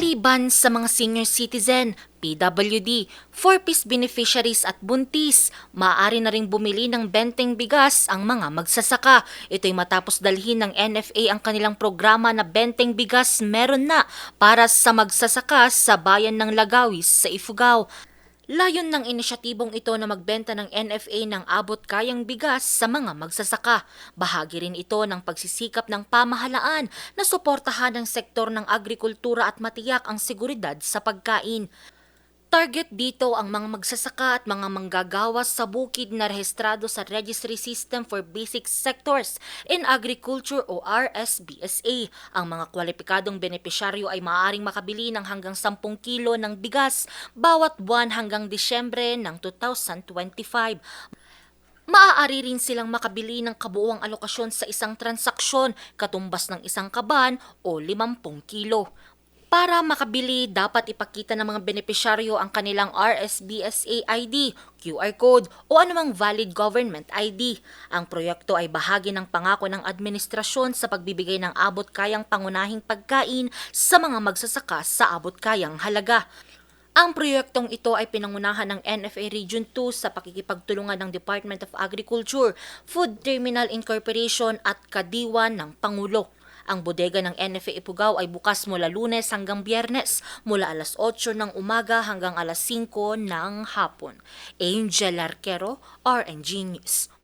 Maliban sa mga senior citizen, PWD, 4-piece beneficiaries at buntis, maaari na ring bumili ng benteng bigas ang mga magsasaka. Ito'y matapos dalhin ng NFA ang kanilang programa na benteng bigas meron na para sa magsasaka sa bayan ng Lagawis sa Ifugao. Layon ng inisyatibong ito na magbenta ng NFA ng abot kayang bigas sa mga magsasaka. Bahagi rin ito ng pagsisikap ng pamahalaan na suportahan ang sektor ng agrikultura at matiyak ang seguridad sa pagkain. Target dito ang mga magsasaka at mga manggagawa sa bukid na rehistrado sa Registry System for Basic Sectors in Agriculture o RSBSA. Ang mga kwalipikadong benepisyaryo ay maaaring makabili ng hanggang 10 kilo ng bigas bawat buwan hanggang Disyembre ng 2025. Maaari rin silang makabili ng kabuuang alokasyon sa isang transaksyon katumbas ng isang kaban o 50 kilo. Para makabili, dapat ipakita ng mga benepisyaryo ang kanilang RSBSA ID, QR code o anumang valid government ID. Ang proyekto ay bahagi ng pangako ng administrasyon sa pagbibigay ng abot kayang pangunahing pagkain sa mga magsasaka sa abot kayang halaga. Ang proyektong ito ay pinangunahan ng NFA Region 2 sa pakikipagtulungan ng Department of Agriculture, Food Terminal Incorporation at Kadiwa ng Pangulo. Ang bodega ng NFA Ifugao ay bukas mula lunes hanggang biyernes, mula alas 8 ng umaga hanggang alas 5 ng hapon. Angel Arquero, RNG News.